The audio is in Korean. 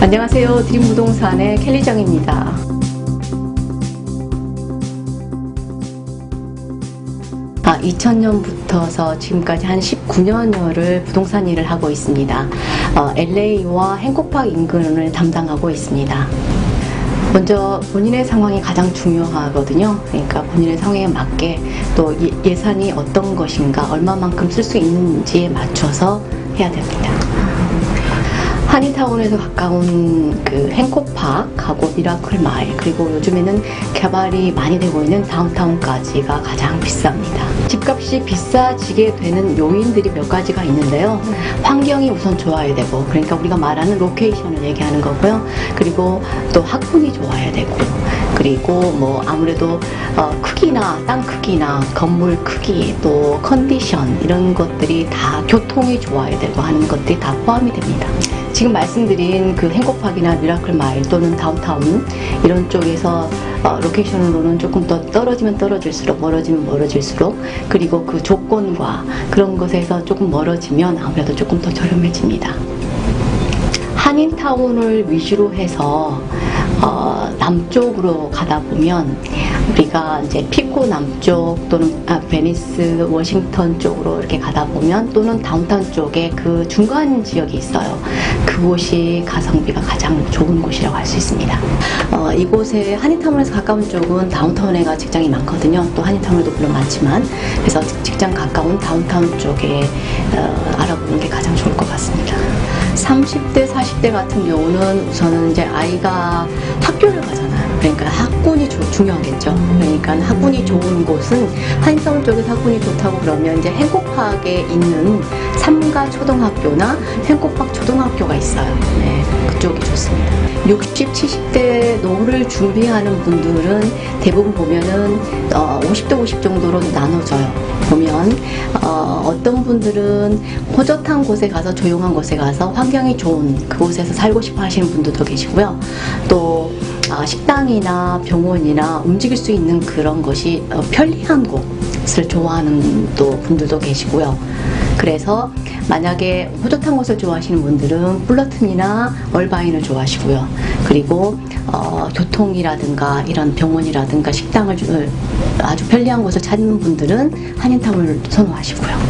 안녕하세요. 드림부동산의 켈리정입니다. 아, 2000년부터서 지금까지 한 19년여를 부동산 일을 하고 있습니다. 어, LA와 행콕팍 인근을 담당하고 있습니다. 먼저 본인의 상황이 가장 중요하거든요. 그러니까 본인의 상황에 맞게 또 예- 예산이 어떤 것인가, 얼마만큼 쓸 수 있는지에 맞춰서 해야 됩니다. 한인타운에서 가까운 그 행코팍하고 미라클 마일 그리고 요즘에는 개발이 많이 되고 있는 다운타운까지가 가장 비쌉니다. 집값이 비싸지게 되는 요인들이 몇 가지가 있는데요. 환경이 우선 좋아야 되고 그러니까 우리가 말하는 로케이션을 얘기하는 거고요. 그리고 또 학군이 좋아야 되고 그리고 뭐 아무래도 어, 크기나 땅 크기나 건물 크기 또 컨디션 이런 것들이 다 교통이 좋아야 되고 하는 것들이 다 포함이 됩니다. 지금 말씀드린 그 행콕팍이나 미라클 마일 또는 다운타운 이런 쪽에서 어, 로케이션으로는 조금 더 떨어지면 떨어질수록 멀어지면 멀어질수록 그리고 그 조건과 그런 것에서 조금 멀어지면 아무래도 조금 더 저렴해집니다. 한인타운을 위주로 해서 어, 남쪽으로 가다 보면 우리가 이제 피코 남쪽 또는 아, 베니스 워싱턴 쪽으로 이렇게 가다 보면 또는 다운타운 쪽에 그 중간 지역이 있어요. 그곳이 가성비가 가장 좋은 곳이라고 할 수 있습니다. 어, 이곳에 한인타운에서 가까운 쪽은 다운타운에가 직장이 많거든요. 또 한인타운에도 물론 많지만 그래서 직장 가까운 다운타운 쪽에 어, 알아보는 게 가장 좋을 것 같습니다. 30대, 40대 같은 경우는 우선은 이제 아이가 학교를 가잖아요. 그러니까 학군이 조- 중요하겠죠. 그러니까 학군이 좋은 곳은 한성 쪽에서 학군이 좋다고 그러면 이제 행콕팍에 있는 삼가 초등학교나 행콕팍 초등학교가 있어요. 네, 그쪽이 좋습니다. 60, 70대 노후를 준비하는 분들은 대부분 보면은 어, 50대 50 정도로 나눠져요. 보면 어, 떤 분들은 호젓한 곳에 가서 조용한 곳에 가서 환경이 좋은 그곳에서 살고 싶어 하시는 분들도 계시고요. 또 아, 식당이나 병원이나 움직일 수 있는 그런 것이 어, 편리한 곳을 좋아하는 또 분들도 계시고요. 그래서 만약에 호젓한 곳을 좋아하시는 분들은 플러튼이나 얼바인을 좋아하시고요. 그리고 어, 교통이라든가 이런 병원이라든가 식당을 주- 아주 편리한 곳을 찾는 분들은 한인타운을 선호하시고요.